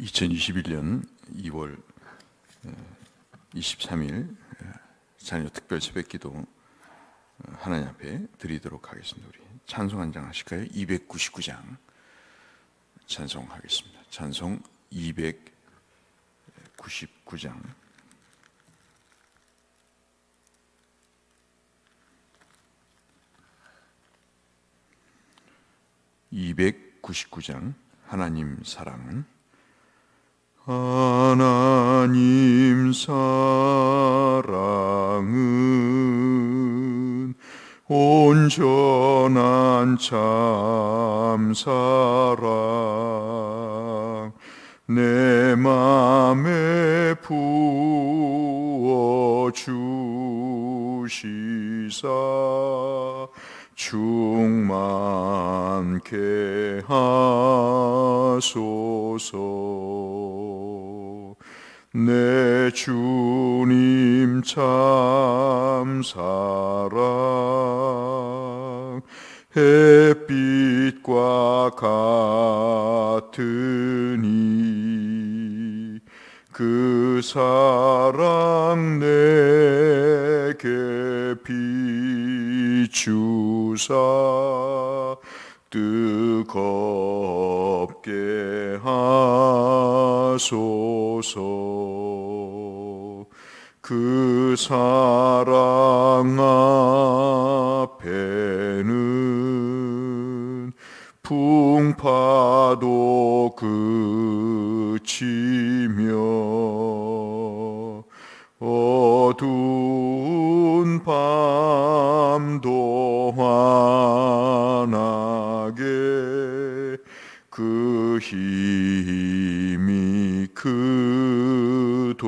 2021년 2월 23일 자녀 특별 새벽기도 하나님 앞에 드리도록 하겠습니다. 우리 찬송 한 장 하실까요? 299장 찬송하겠습니다. 찬송 299장 (299장) 하나님 사랑은 하나님 사랑은 온전한 참 사랑. 내 맘에 부어 주시사 충만케 하소서 햇빛과 같으니 그 사랑 내게 비추사 뜨겁게 하소서. 그 사랑 앞에는 풍파도 그치며 어두운 밤도 환하게 그 힘이 크도다.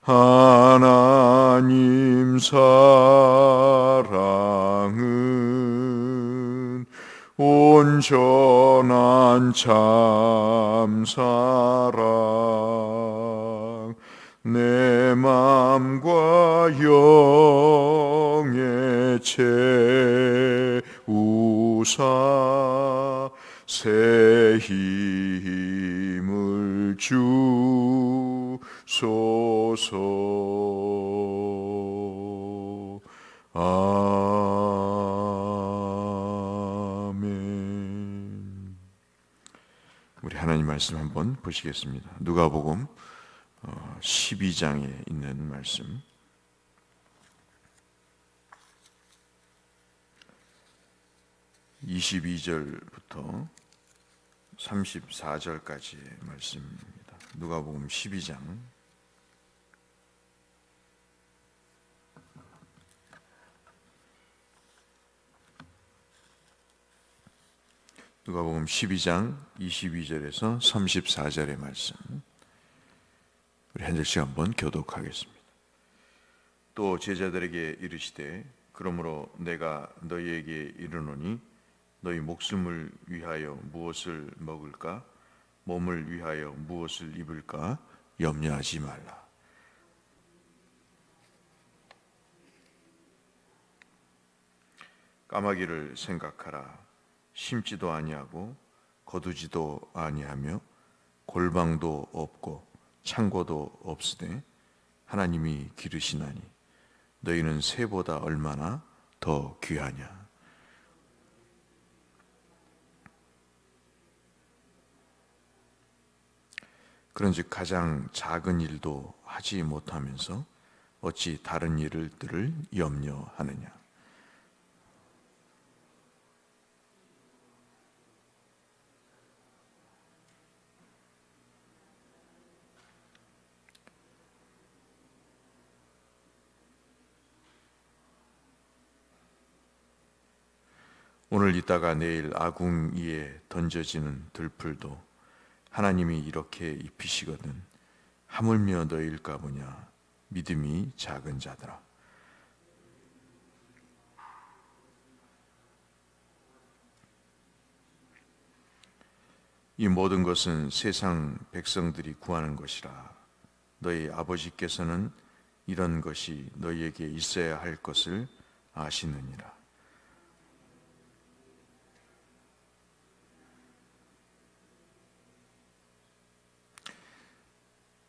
하나님 사랑은 온전한 참 사랑 내 맘과 영에 채우사 새 힘을 주소서 아멘 우리 하나님 말씀 한번 보시겠습니다. 누가복음 12장에 있는 말씀. 22절부터 34절까지의 말씀입니다. 누가복음 12장 누가복음 12장 22절에서 34절의 말씀 우리 한 절 씩 한번 교독하겠습니다. 또 제자들에게 이르시되 그러므로 내가 너희에게 이르노니 너희 목숨을 위하여 무엇을 먹을까 몸을 위하여 무엇을 입을까 염려하지 말라. 까마귀를 생각하라. 심지도 아니하고 거두지도 아니하며 골방도 없고 창고도 없으되 하나님이 기르시나니 너희는 새보다 얼마나 더 귀하냐. 그런즉 가장 작은 일도 하지 못하면서 어찌 다른 일들을 염려하느냐. 오늘 있다가 내일 아궁 이에 던져지는 들풀도 하나님이 이렇게 입히시거든 하물며 너일까 보냐 믿음이 작은 자들아 이 모든 것은 세상 백성들이 구하는 것이라. 너희 아버지께서는 이런 것이 너희에게 있어야 할 것을 아시느니라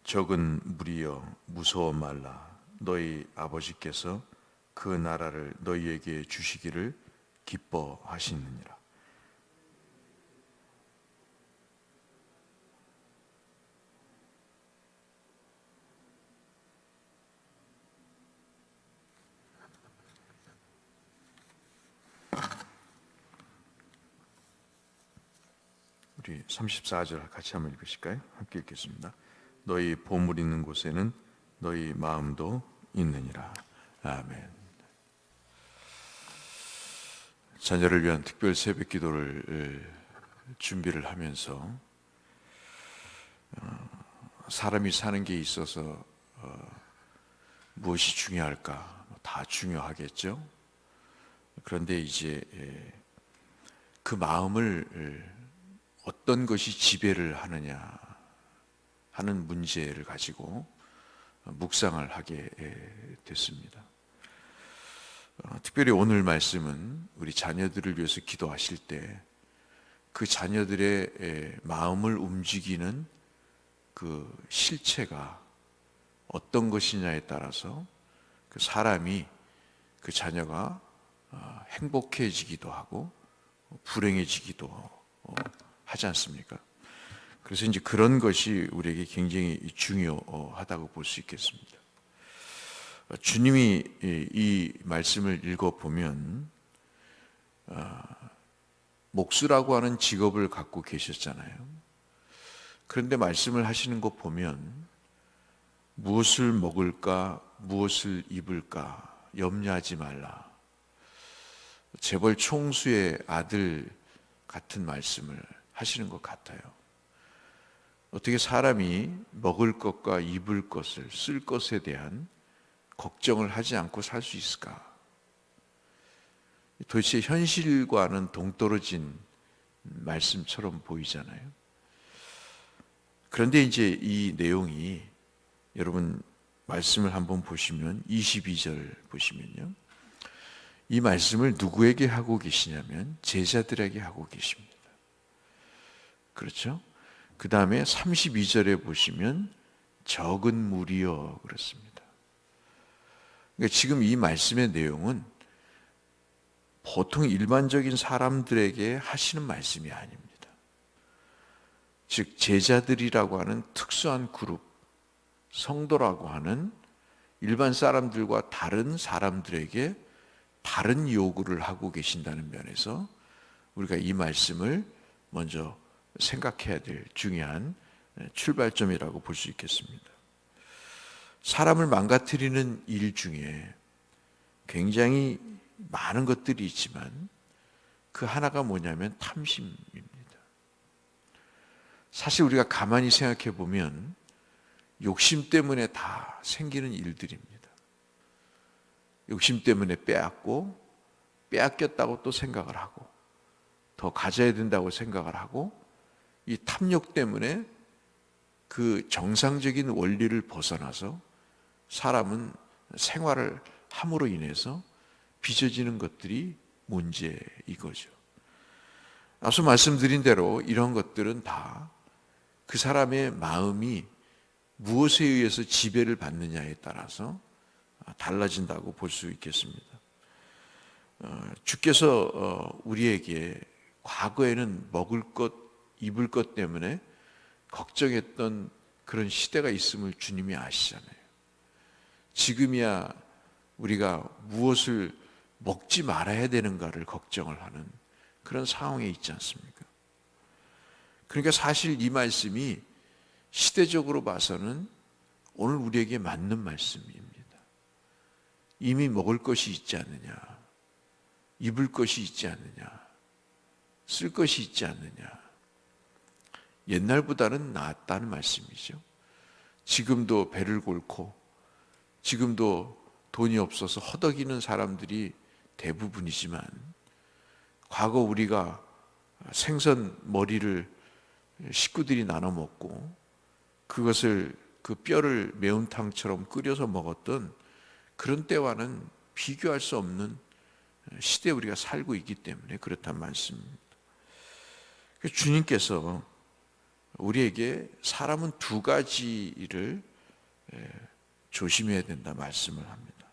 적은 무리여 무서워 말라 너희 아버지께서 그 나라를 너희에게 주시기를 기뻐하시느니라 우리 34절 같이 한번 읽으실까요? 함께 읽겠습니다. 너희 보물 있는 곳에는 너희 마음도 있느니라. 아멘. 자녀를 위한 특별 새벽 기도를 준비를 하면서 어, 사람이 사는 게 있어서 어, 무엇이 중요할까? 다 중요하겠죠. 그런데 이제 그 마음을 어떤 것이 지배를 하느냐 하는 문제를 가지고 묵상을 하게 됐습니다. 어, 특별히 오늘 말씀은 우리 자녀들을 위해서 기도하실 때 그 자녀들의 마음을 움직이는 그 실체가 어떤 것이냐에 따라서 그 사람이 그 자녀가 어, 행복해지기도 하고 불행해지기도 어, 하지 않습니까? 그래서 이제 그런 것이 우리에게 굉장히 중요하다고 볼 수 있겠습니다. 주님이 이 말씀을 읽어 보면 아, 목수라고 하는 직업을 갖고 계셨잖아요. 그런데 말씀을 하시는 거 보면 무엇을 먹을까, 무엇을 입을까 염려하지 말라. 재벌 총수의 아들 같은 말씀을 하시는 것 같아요. 어떻게 사람이 먹을 것과 입을 것을 쓸 것에 대한 걱정을 하지 않고 살 수 있을까? 도대체 현실과는 동떨어진 말씀처럼 보이잖아요. 그런데 이제 이 내용이 여러분 말씀을 한번 보시면 22절 보시면요. 이 말씀을 누구에게 하고 계시냐면 제자들에게 하고 계십니다. 그렇죠? 그 다음에 32절에 보시면 적은 무리여 그렇습니다. 그러니까 지금 이 말씀의 내용은 보통 일반적인 사람들에게 하시는 말씀이 아닙니다. 즉, 제자들이라고 하는 특수한 그룹, 성도라고 하는 일반 사람들과 다른 사람들에게 다른 요구를 하고 계신다는 면에서 우리가 이 말씀을 먼저 생각해야 될 중요한 출발점이라고 볼 수 있겠습니다. 사람을 망가뜨리는 일 중에 굉장히 많은 것들이 있지만 그 하나가 뭐냐면 탐심입니다. 사실 우리가 가만히 생각해 보면 욕심 때문에 다 생기는 일들입니다. 욕심 때문에 빼앗고 빼앗겼다고 또 생각을 하고 더 가져야 된다고 생각을 하고 이 탐욕 때문에 그 정상적인 원리를 벗어나서 사람은 생활을 함으로 인해서 빚어지는 것들이 문제 이거죠. 앞서 말씀드린 대로 이런 것들은 다 그 사람의 마음이 무엇에 의해서 지배를 받느냐에 따라서 달라진다고 볼 수 있겠습니다. 어, 주께서 어, 우리에게 과거에는 먹을 것, 입을 것 때문에 걱정했던 그런 시대가 있음을 주님이 아시잖아요. 지금이야 우리가 무엇을 먹지 말아야 되는가를 걱정을 하는 그런 상황에 있지 않습니까? 그러니까 사실 이 말씀이 시대적으로 봐서는 오늘 우리에게 맞는 말씀입니다. 이미 먹을 것이 있지 않느냐, 입을 것이 있지 않느냐, 쓸 것이 있지 않느냐. 옛날보다는 낫다는 말씀이죠. 지금도 배를 골고, 지금도 돈이 없어서 허덕이는 사람들이 대부분이지만, 과거 우리가 생선 머리를 식구들이 나눠 먹고, 그것을 그 뼈를 매운탕처럼 끓여서 먹었던 그런 때와는 비교할 수 없는 시대에 우리가 살고 있기 때문에 그렇단 말씀입니다. 주님께서 우리에게 사람은 두 가지를 에, 조심해야 된다 말씀을 합니다.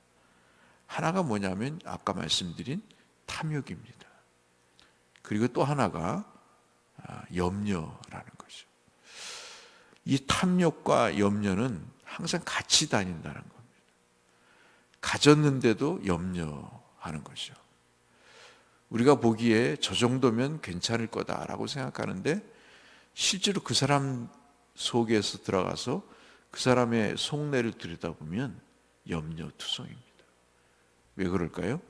하나가 뭐냐면 아까 말씀드린 탐욕입니다. 그리고 또 하나가 아, 염려라는 거죠. 이 탐욕과 염려는 항상 같이 다닌다는 겁니다. 가졌는데도 염려하는 거죠. 우리가 보기에 저 정도면 괜찮을 거다라고 생각하는데 실제로 그 사람 속에서 들어가서 그 사람의 속내를 들여다보면 염려투성입니다. 왜 그럴까요?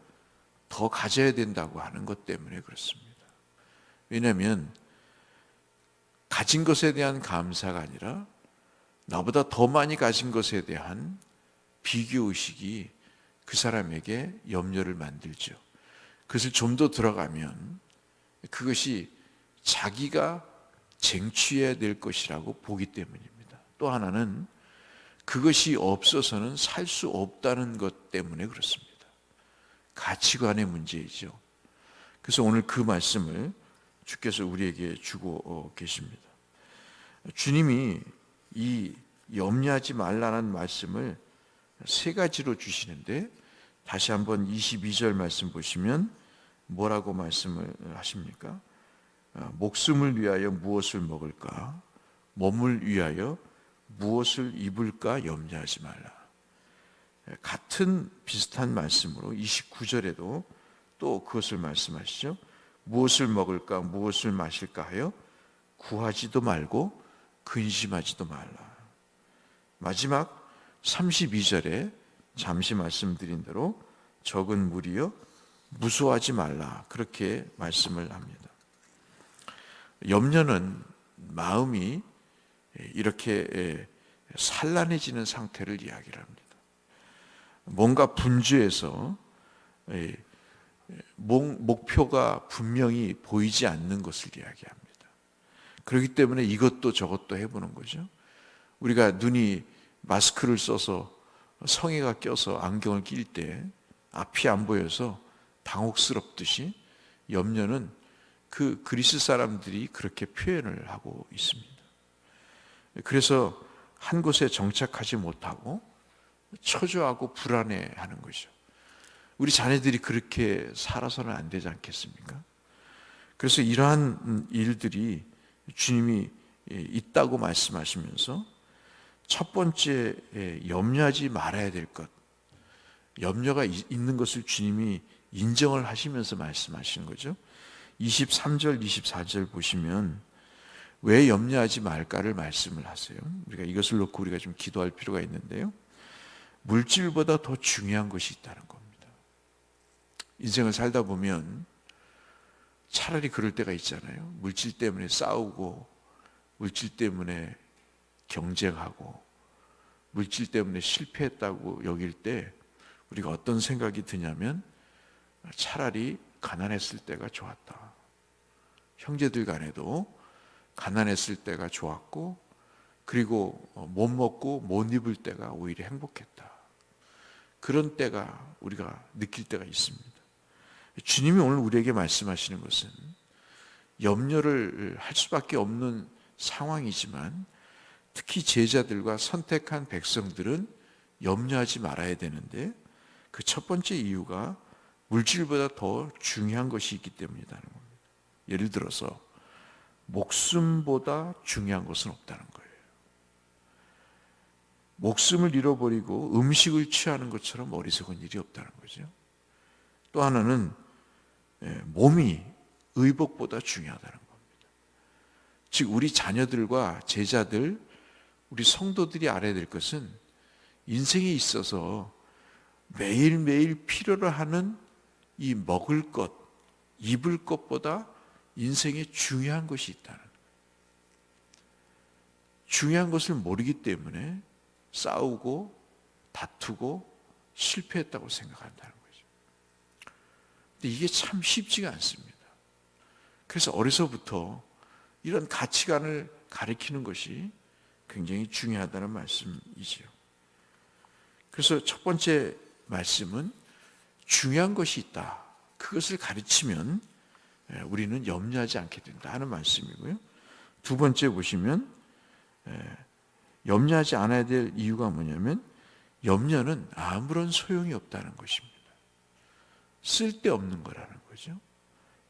더 가져야 된다고 하는 것 때문에 그렇습니다. 왜냐하면 가진 것에 대한 감사가 아니라 나보다 더 많이 가진 것에 대한 비교 의식이 그 사람에게 염려를 만들죠. 그것을 좀 더 들어가면 그것이 자기가 쟁취해야 될 것이라고 보기 때문입니다. 또 하나는 그것이 없어서는 살 수 없다는 것 때문에 그렇습니다. 가치관의 문제이죠. 그래서 오늘 그 말씀을 주께서 우리에게 주고 어, 계십니다. 주님이 이 염려하지 말라는 말씀을 세 가지로 주시는데 다시 한번 22절 말씀 보시면 뭐라고 말씀을 하십니까? 어, 목숨을 위하여 무엇을 먹을까? 몸을 위하여 무엇을 입을까 염려하지 말라. 같은 비슷한 말씀으로 29절에도 또 그것을 말씀하시죠. 무엇을 먹을까, 무엇을 마실까 하여 구하지도 말고 근심하지도 말라. 마지막 32절에 잠시 말씀드린 대로 적은 무리여 무수하지 말라. 그렇게 말씀을 합니다. 염려는 마음이 이렇게 산란해지는 상태를 이야기를 합니다. 뭔가 분주해서 목표가 분명히 보이지 않는 것을 이야기합니다. 그렇기 때문에 이것도 저것도 해보는 거죠. 우리가 눈이 마스크를 써서 성에가 껴서 안경을 낄 때 앞이 안 보여서 당혹스럽듯이 염려는 그 그리스 사람들이 그렇게 표현을 하고 있습니다. 그래서 한 곳에 정착하지 못하고 초조하고 불안해하는 거죠. 우리 자녀들이 그렇게 살아서는 안 되지 않겠습니까? 그래서 이러한 일들이 주님이 있다고 말씀하시면서 첫 번째 염려하지 말아야 될 것, 염려가 있는 것을 주님이 인정을 하시면서 말씀하시는 거죠. 23절, 24절 보시면 왜 염려하지 말까를 말씀을 하세요. 우리가 이것을 놓고 우리가 좀 기도할 필요가 있는데요. 물질보다 더 중요한 것이 있다는 겁니다. 인생을 살다 보면 차라리 그럴 때가 있잖아요. 물질 때문에 싸우고, 물질 때문에 경쟁하고, 물질 때문에 실패했다고 여길 때 우리가 어떤 생각이 드냐면 차라리 가난했을 때가 좋았다. 형제들 간에도 가난했을 때가 좋았고, 그리고 못 먹고 못 입을 때가 오히려 행복했다. 그런 때가 우리가 느낄 때가 있습니다. 주님이 오늘 우리에게 말씀하시는 것은 염려를 할 수밖에 없는 상황이지만 특히 제자들과 선택한 백성들은 염려하지 말아야 되는데 그 첫 번째 이유가 물질보다 더 중요한 것이 있기 때문이라는 겁니다. 예를 들어서 목숨보다 중요한 것은 없다는 거예요. 목숨을 잃어버리고 음식을 취하는 것처럼 어리석은 일이 없다는 거죠. 또 하나는 예, 몸이 의복보다 중요하다는 겁니다. 즉 우리 자녀들과 제자들, 우리 성도들이 알아야 될 것은 인생에 있어서 매일매일 필요로 하는 이 먹을 것, 입을 것보다 인생에 중요한 것이 있다는 중요한 것을 모르기 때문에 싸우고 다투고 실패했다고 생각한다는 거죠. 근데 이게 참 쉽지가 않습니다. 그래서 어려서부터 이런 가치관을 가리키는 것이 굉장히 중요하다는 말씀이지요. 그래서 첫 번째 말씀은 중요한 것이 있다. 그것을 가르치면 우리는 염려하지 않게 된다 하는 말씀이고요. 두 번째 보시면 에, 염려하지 않아야 될 이유가 뭐냐면 염려는 아무런 소용이 없다는 것입니다. 쓸데없는 거라는 거죠.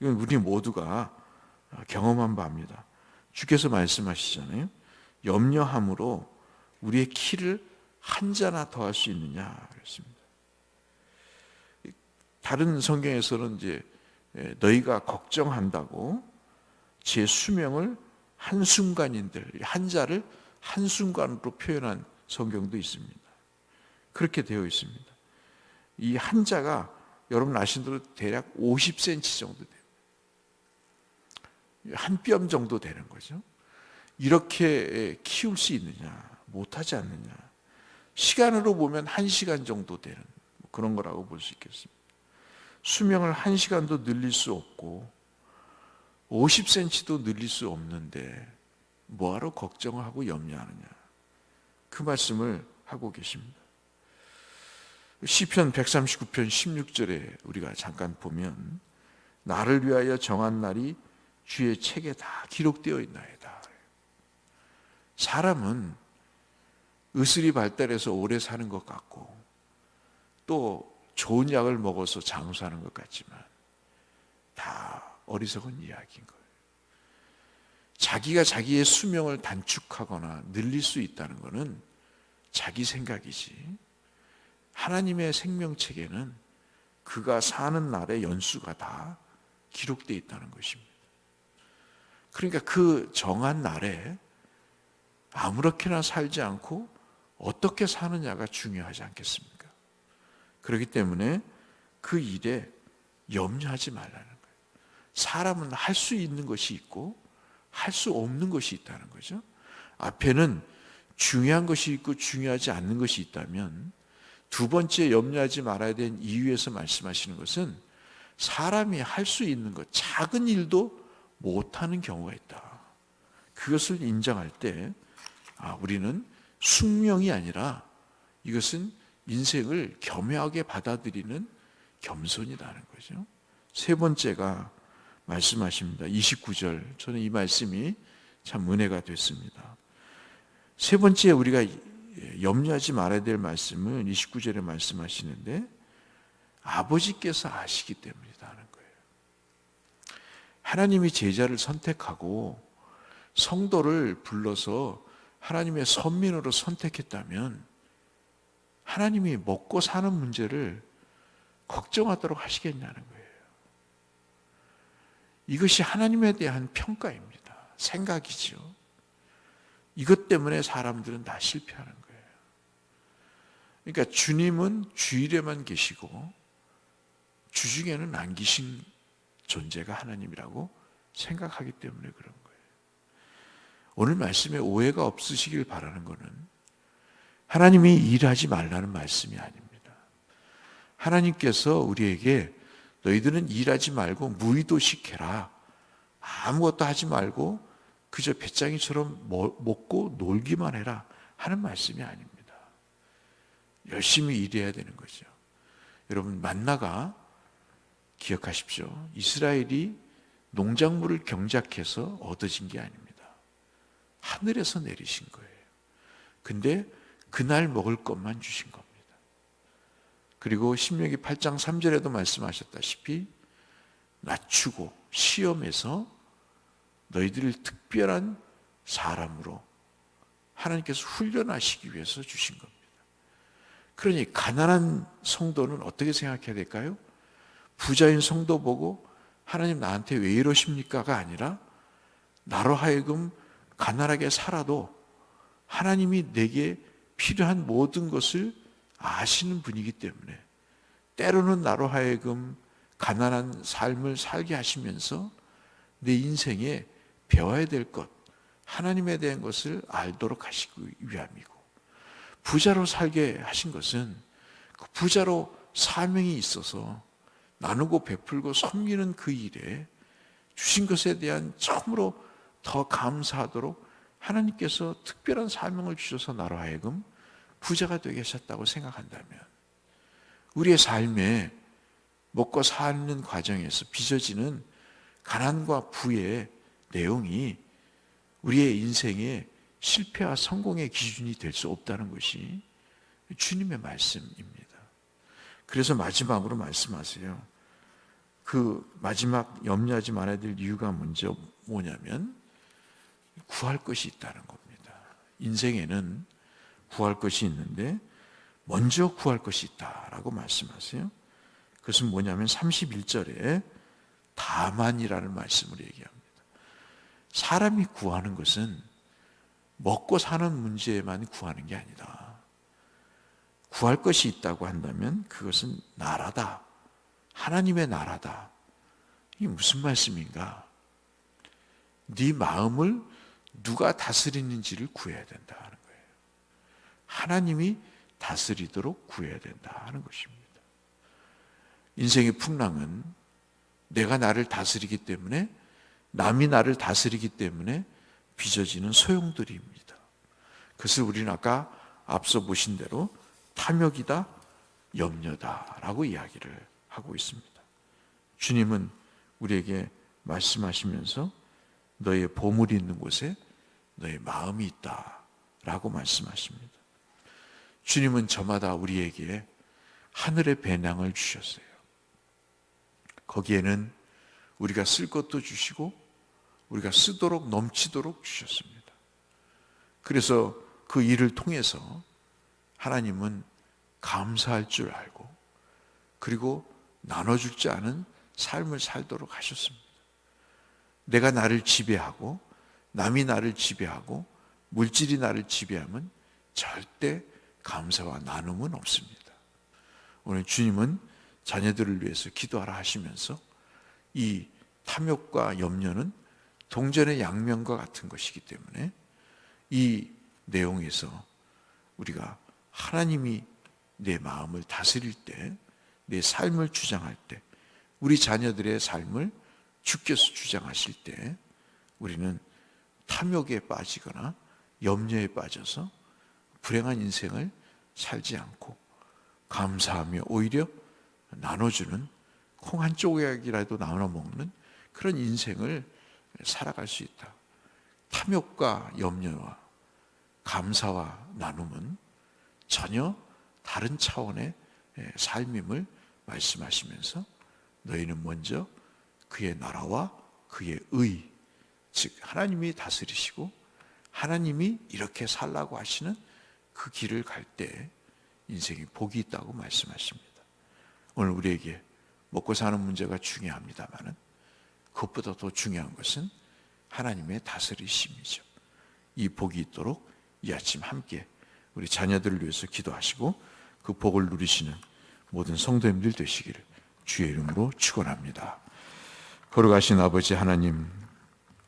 이건 우리 모두가 경험한 바입니다. 주께서 말씀하시잖아요. 염려함으로 우리의 키를 한 자나 더 할 수 있느냐 그랬습니다. 다른 성경에서는 이제 너희가 걱정한다고 제 수명을 한 순간인들 한 자를 한 순간으로 표현한 성경도 있습니다. 그렇게 되어 있습니다. 이 한 자가 여러분 아신 대로 대략 50cm 정도 돼요. 한 뼘 정도 되는 거죠. 이렇게 키울 수 있느냐, 못하지 않느냐. 시간으로 보면 한 시간 정도 되는 그런 거라고 볼 수 있겠습니다. 수명을 한 시간도 늘릴 수 없고 50cm도 늘릴 수 없는데 뭐하러 걱정을 하고 염려하느냐. 그 말씀을 하고 계십니다. 시편 139편 16절에 우리가 잠깐 보면 나를 위하여 정한 날이 주의 책에 다 기록되어 있나이다. 사람은 의술이 발달해서 오래 사는 것 같고 또 좋은 약을 먹어서 장수하는 것 같지만 다 어리석은 이야기인 거예요. 자기가 자기의 수명을 단축하거나 늘릴 수 있다는 것은 자기 생각이지 하나님의 생명책에는 그가 사는 날의 연수가 다 기록되어 있다는 것입니다. 그러니까 그 정한 날에 아무렇게나 살지 않고 어떻게 사느냐가 중요하지 않겠습니까? 그렇기 때문에 그 일에 염려하지 말라는 거예요. 사람은 할 수 있는 것이 있고 할 수 없는 것이 있다는 거죠. 앞에는 중요한 것이 있고 중요하지 않는 것이 있다면 두 번째 염려하지 말아야 되는 이유에서 말씀하시는 것은 사람이 할 수 있는 것, 작은 일도 못하는 경우가 있다. 그것을 인정할 때, 아, 우리는 숙명이 아니라 이것은 인생을 겸허하게 받아들이는 겸손이라는 거죠. 세 번째가 말씀하십니다. 29절. 저는 이 말씀이 참 은혜가 됐습니다. 세 번째 우리가 염려하지 말아야 될 말씀은 29절에 말씀하시는데 아버지께서 아시기 때문이라는 거예요. 하나님이 제자를 선택하고 성도를 불러서 하나님의 선민으로 선택했다면 하나님이 먹고 사는 문제를 걱정하도록 하시겠냐는 거예요. 이것이 하나님에 대한 평가입니다. 생각이죠. 이것 때문에 사람들은 다 실패하는 거예요. 그러니까 주님은 주일에만 계시고 주중에는 안 계신 존재가 하나님이라고 생각하기 때문에 그런 거예요. 오늘 말씀에 오해가 없으시길 바라는 것은 하나님이 일하지 말라는 말씀이 아닙니다. 하나님께서 우리에게 너희들은 일하지 말고 무의도식해라. 아무것도 하지 말고 그저 배짱이처럼 먹고 놀기만 해라 하는 말씀이 아닙니다. 열심히 일해야 되는 거죠. 여러분 만나가 기억하십시오. 이스라엘이 농작물을 경작해서 얻어진 게 아닙니다. 하늘에서 내리신 거예요. 근데 그날 먹을 것만 주신 겁니다. 그리고 신명기 8장 3절에도 말씀하셨다시피 낮추고 시험에서 너희들을 특별한 사람으로 하나님께서 훈련하시기 위해서 주신 겁니다. 그러니 가난한 성도는 어떻게 생각해야 될까요? 부자인 성도 보고 하나님 나한테 왜 이러십니까가 아니라 나로 하여금 가난하게 살아도 하나님이 내게 필요한 모든 것을 아시는 분이기 때문에 때로는 나로 하여금 가난한 삶을 살게 하시면서 내 인생에 배워야 될 것, 하나님에 대한 것을 알도록 하시기 위함이고 부자로 살게 하신 것은 그 부자로 사명이 있어서 나누고 베풀고 섬기는 그 일에 주신 것에 대한 처음으로 더 감사하도록 하나님께서 특별한 사명을 주셔서 나로 하여금 부자가 되게 하셨다고 생각한다면 우리의 삶에 먹고 사는 과정에서 빚어지는 가난과 부의 내용이 우리의 인생의 실패와 성공의 기준이 될 수 없다는 것이 주님의 말씀입니다. 그래서 마지막으로 말씀하세요. 그 마지막 염려하지 말아야 될 이유가 먼저 뭐냐면 구할 것이 있다는 겁니다. 인생에는 구할 것이 있는데 먼저 구할 것이 있다라고 말씀하세요. 그것은 뭐냐면 31절에 다만이라는 말씀을 얘기합니다. 사람이 구하는 것은 먹고 사는 문제만 구하는 게 아니다. 구할 것이 있다고 한다면 그것은 나라다. 하나님의 나라다. 이게 무슨 말씀인가? 네 마음을 누가 다스리는지를 구해야 된다 하는 거예요. 하나님이 다스리도록 구해야 된다 하는 것입니다. 인생의 풍랑은 내가 나를 다스리기 때문에 남이 나를 다스리기 때문에 빚어지는 소용돌이입니다. 그것을 우리는 아까 앞서 보신 대로 탐욕이다, 염려다라고 이야기를 하고 있습니다. 주님은 우리에게 말씀하시면서 너의 보물이 있는 곳에 너의 마음이 있다 라고 말씀하십니다. 주님은 저마다 우리에게 하늘의 배낭을 주셨어요. 거기에는 우리가 쓸 것도 주시고 우리가 쓰도록 넘치도록 주셨습니다. 그래서 그 일을 통해서 하나님은 감사할 줄 알고 그리고 나눠줄 줄 아는 삶을 살도록 하셨습니다. 내가 나를 지배하고 남이 나를 지배하고 물질이 나를 지배하면 절대 감사와 나눔은 없습니다. 오늘 주님은 자녀들을 위해서 기도하라 하시면서 이 탐욕과 염려는 동전의 양면과 같은 것이기 때문에 이 내용에서 우리가 하나님이 내 마음을 다스릴 때, 내 삶을 주장할 때, 우리 자녀들의 삶을 주께서 주장하실 때 우리는 탐욕에 빠지거나 염려에 빠져서 불행한 인생을 살지 않고 감사하며 오히려 나눠주는 콩 한 조각이라도 나눠 먹는 그런 인생을 살아갈 수 있다. 탐욕과 염려와 감사와 나눔은 전혀 다른 차원의 삶임을 말씀하시면서 너희는 먼저 그의 나라와 그의 의, 즉 하나님이 다스리시고 하나님이 이렇게 살라고 하시는 그 길을 갈 때 인생에 복이 있다고 말씀하십니다. 오늘 우리에게 먹고 사는 문제가 중요합니다만은 그것보다 더 중요한 것은 하나님의 다스리심이죠. 이 복이 있도록 이 아침 함께 우리 자녀들을 위해서 기도하시고 그 복을 누리시는 모든 성도님들 되시기를 주의 이름으로 축원합니다. 걸어가신 아버지 하나님,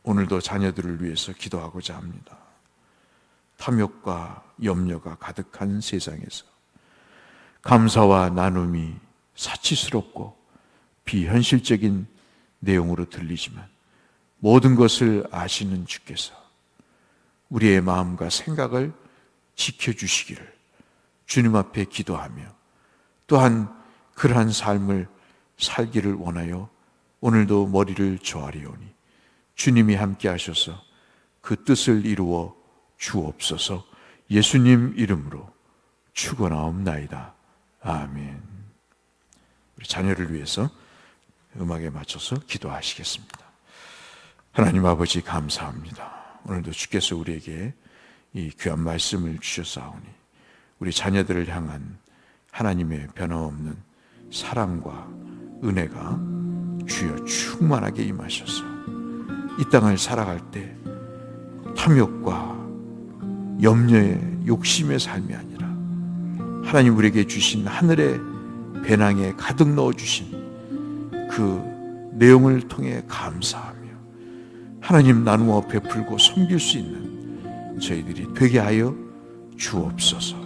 오늘도 자녀들을 위해서 기도하고자 합니다. 탐욕과 염려가 가득한 세상에서 감사와 나눔이 사치스럽고 비현실적인 내용으로 들리지만 모든 것을 아시는 주께서 우리의 마음과 생각을 지켜주시기를 주님 앞에 기도하며 또한 그러한 삶을 살기를 원하여 오늘도 머리를 조아리오니 주님이 함께 하셔서 그 뜻을 이루어 주옵소서 예수님 이름으로 축원하옵나이다. 아멘. 우리 자녀를 위해서 음악에 맞춰서 기도하시겠습니다. 하나님 아버지 감사합니다. 오늘도 주께서 우리에게 이 귀한 말씀을 주셨사오니 우리 자녀들을 향한 하나님의 변함없는 사랑과 은혜가 주여 충만하게 임하셔서 이 땅을 살아갈 때 탐욕과 염려의 욕심의 삶이 아니라 하나님 우리에게 주신 하늘의 배낭에 가득 넣어 주신 그 내용을 통해 감사하며 하나님 나누어 베풀고 섬길 수 있는 저희들이 되게 하여 주옵소서.